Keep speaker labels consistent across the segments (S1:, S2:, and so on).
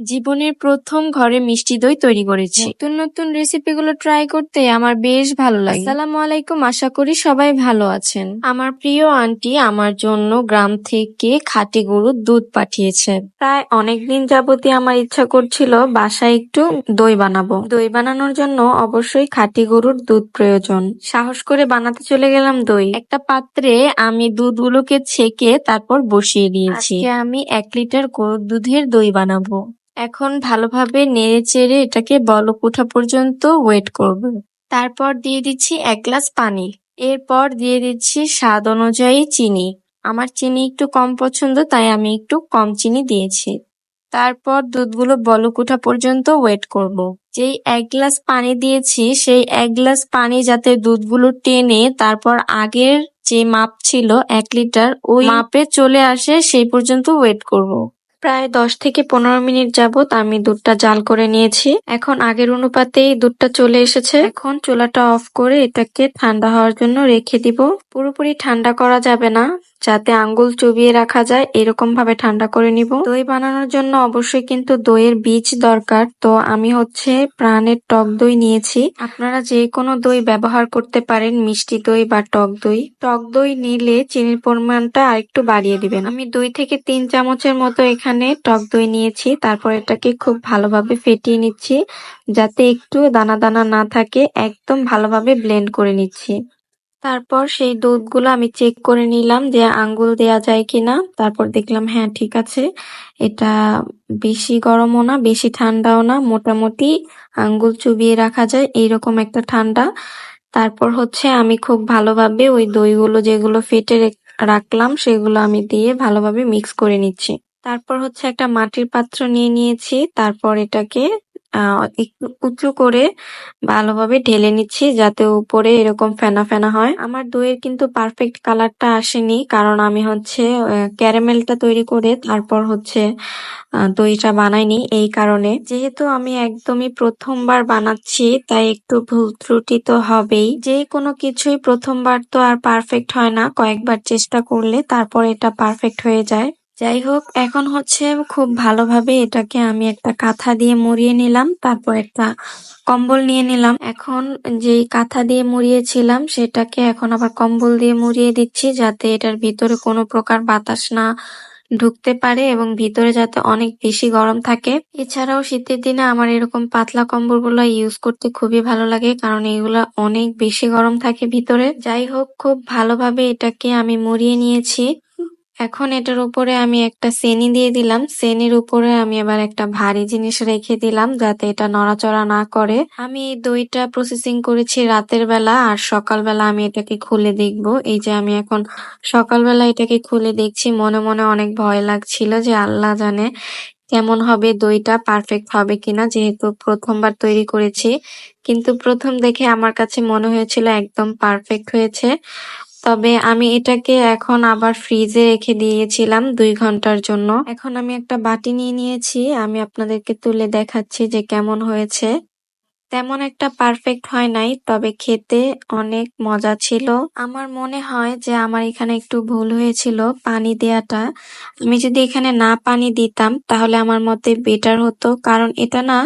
S1: জীবনের প্রথম ঘরে মিষ্টি দই তৈরি করেছি। নতুন নতুন রেসিপি গুলো ট্রাই করতে আমার বেশ ভালো লাগে। সালাম আলাইকুম আশা করি সবাই ভালো আছেন। আমার প্রিয় আন্টি আমার জন্য গ্রাম থেকে খাঁটি গরুর দুধ পাঠিয়েছে। প্রায় অনেকদিন যাবতই আমার ইচ্ছা করছিল বাসায় একটু দই বানাবো। দই বানানোর জন্য অবশ্যই খাঁটি গরুর দুধ প্রয়োজন। সাহস করে বানাতে চলে গেলাম দই। একটা পাত্রে আমি দুধগুলোকে ছেঁকে তারপর বসিয়ে দিয়েছি। আমি এক লিটার গরুর দুধের দই বানাবো। এখন ভালোভাবে নেড়ে চেড়ে এটাকে বলক ওঠা পর্যন্ত ওয়েট করব। তারপর দিয়ে দিচ্ছি এক গ্লাস পানি। এরপর দিয়ে দিচ্ছি স্বাদ অনুযায়ী চিনি। আমার চিনি একটু কম পছন্দ তাই আমি একটু কম চিনি দিয়েছি। তারপর দুধগুলো বলক ওঠা পর্যন্ত ওয়েট করব। যেই এক গ্লাস পানি দিয়েছি সেই এক গ্লাস পানি যাতে দুধগুলো টেনে তারপর আগের যে মাপ ছিল এক লিটার ওই মাপে চলে আসে সেই পর্যন্ত ওয়েট করব। প্রায় দশ থেকে পনেরো মিনিট যাবত আমি দুধটা জাল করে নিয়েছি। এখন আগের অনুপাতেই দুধটা চলে এসেছে। এখন চুলাটা অফ করে এটাকে ঠান্ডা হওয়ার জন্য রেখে দিব। পুরোপুরি ঠান্ডা করা যাবে না। যাতে আঙ্গুল চুবিয়ে রাখা যায় এরকম ভাবে ঠান্ডা করে নিব। দই বানানোর জন্য অবশ্যই কিন্তু দইয়ের বীজ দরকার। তো আমি হচ্ছে প্রাণের টক দই নিয়েছি। আপনারা যে কোনো দই ব্যবহার করতে পারেন, মিষ্টি দই বা টক দই। টক দই নিলে চিনির পরিমাণটা আরেকটু বাড়িয়ে দিবেন। আমি দুই থেকে তিন চামচের মতো এখানে টক দই নিয়েছি। তারপর এটাকে খুব ভালোভাবে ফেটিয়ে নিচ্ছি, যাতে একটু দানা দানা না থাকে। একদম ভালোভাবে ব্লেন্ড করে নিচ্ছি। তারপর সেই দুধগুলো আমি চেক করে নিলাম যে আঙ্গুল দেয়া যায় কিনা। তারপর দেখলাম হ্যাঁ ঠিক আছে। এটা বেশি গরমও না, বেশি ঠান্ডাও না, মোটামুটি আঙ্গুল চুবিয়ে রাখা যায়, এইরকম একটা ঠান্ডা। তারপর হচ্ছে আমি খুব ভালোভাবে ওই দইগুলো যেগুলো ফেটে রাখলাম, সেগুলো আমি দিয়ে ভালোভাবে মিক্স করে নিচ্ছি। তারপর হচ্ছে একটা মাটির পাত্র নিয়ে নিয়েছি। তারপর এটাকে একটু উঁচু করে ভালোভাবে ঢেলে নিচ্ছি যাতে উপরে এরকম ফেনা ফেনা হয়। আমার দইয়ের কিন্তু পারফেক্ট কালারটা আসেনি, কারণ আমি হচ্ছে ক্যারামেলটা তৈরি করে তারপর হচ্ছে দইটা বানাইনি এই কারণে। যেহেতু আমি একদমই প্রথমবার বানাচ্ছি, তাই একটু ভুল ত্রুটি তো হবেই। যে কোনো কিছুই প্রথমবার তো আর পারফেক্ট হয় না, কয়েকবার চেষ্টা করলে তারপর এটা পারফেক্ট হয়ে যায়। যাই হোক এখন হচ্ছে খুব ভালোভাবে এটাকে আমি একটা কাঁথা দিয়ে মুড়িয়ে নিলাম, তারপর একটা কম্বল নিয়ে নিলাম। এখন যেই কাঁথা দিয়ে মুড়িয়েছিলাম, সেটাকে এখন আবার কম্বল দিয়ে মুড়িয়ে দিচ্ছি, যাতে এটার ভিতরে কোনো প্রকার বাতাস না ঢুকতে পারে এবং ভিতরে যাতে অনেক বেশি গরম থাকে। এছাড়াও শীতের দিনে আমার এরকম পাতলা কম্বলগুলো ইউজ করতে খুবই ভালো লাগে, কারণ এগুলা অনেক বেশি গরম থাকে ভিতরে। যাই হোক খুব ভালোভাবে এটাকে আমি মুড়িয়ে নিয়েছি। এখন এটার উপরে আমি একটা সেনি দিয়ে দিলাম। সেনির উপরে আমি আবার একটা ভারী জিনিস রেখে দিলাম যাতে এটা নড়াচড়া না করে। আমি এই দইটা প্রসেসিং করেছি রাতের বেলা আর সকালবেলা আমি এটাকে খুলে দেখব। এই যে আমি এখন সকালবেলা এটাকে খুলে দেখছি, মনে মনে অনেক ভয় লাগছিল যে আল্লাহ জানে কেমন হবে দইটা পারফেক্ট হবে কিনা, যেহেতু প্রথমবার তৈরি করেছি। কিন্তু প্রথম দেখে আমার কাছে মনে হয়েছিল একদম পারফেক্ট হয়েছে। তবে আমি এটাকে এখন আবার ফ্রিজে রেখে দিয়েছিলাম দুই ঘণ্টার জন্য। এখন আমি একটা বাটি নিয়ে নিয়েছি। আমি আপনাদেরকে তুলে দেখাচ্ছি যে কেমন হয়েছে। তেমন একটা পারফেক্ট হয় নাই, তবে খেতে অনেক মজা ছিল। আমার মনে হয় যে আমার এখানে একটু ভুল হয়েছিল পানি দেয়াটা। আমি যদি এখানে না পানি দিতাম, তাহলে আমার মতে বেটার হতো, কারণ এটা না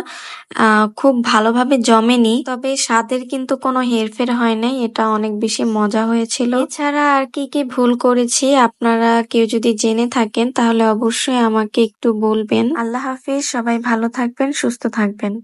S1: খুব ভালোভাবে জমেনি। তবে স্বাদের কিন্তু কোনো হেরফের হয় নাই, এটা অনেক বেশি মজা হয়েছিল। এছাড়া আর কি কি ভুল করেছি, আপনারা কেউ যদি জেনে থাকেন, তাহলে অবশ্যই আমাকে একটু বলবেন। আল্লাহ হাফিজ, সবাই ভালো থাকবেন, সুস্থ থাকবেন।